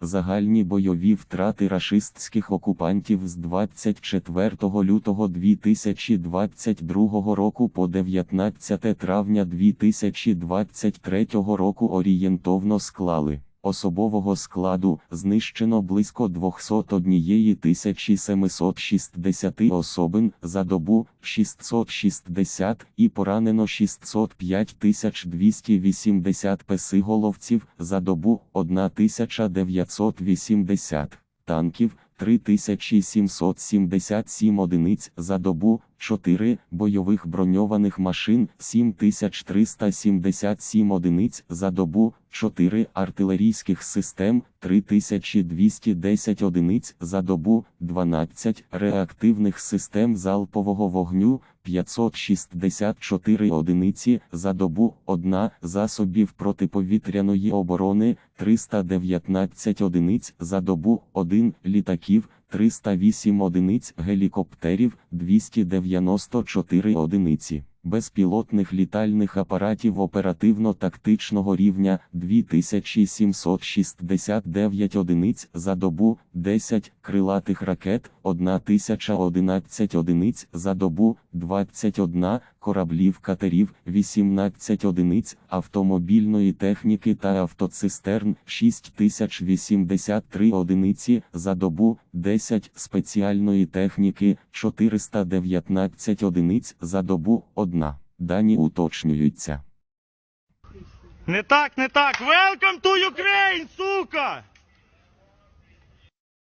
Загальні бойові втрати рашистських окупантів з 24 лютого 2022 року по 19 травня 2023 року орієнтовно склали. Особового складу знищено близько 201 760 особин за добу 660 і поранено 605 280 песиголовців за добу 1980 танків 3777 одиниць за добу, 4 бойових броньованих машин 7377 одиниць за добу, 4 артилерійських систем 3210 одиниць за добу, 12 реактивних систем залпового вогню 564 одиниці за добу, 1 засобів протиповітряної оборони 319 одиниць за добу, 1 літаків 308 одиниць гелікоптерів 294 одиниці. Безпілотних літальних апаратів оперативно-тактичного рівня 2769 одиниць за добу, 10 крилатих ракет, 1011 одиниць за добу, 21 кораблів катерів, 18 одиниць автомобільної техніки та автоцистерн, 6083 одиниці за добу, 10 спеціальної техніки, 419 одиниць за добу, 1. Дані уточнюються. Не так, не так. Welcome to Ukraine, сука!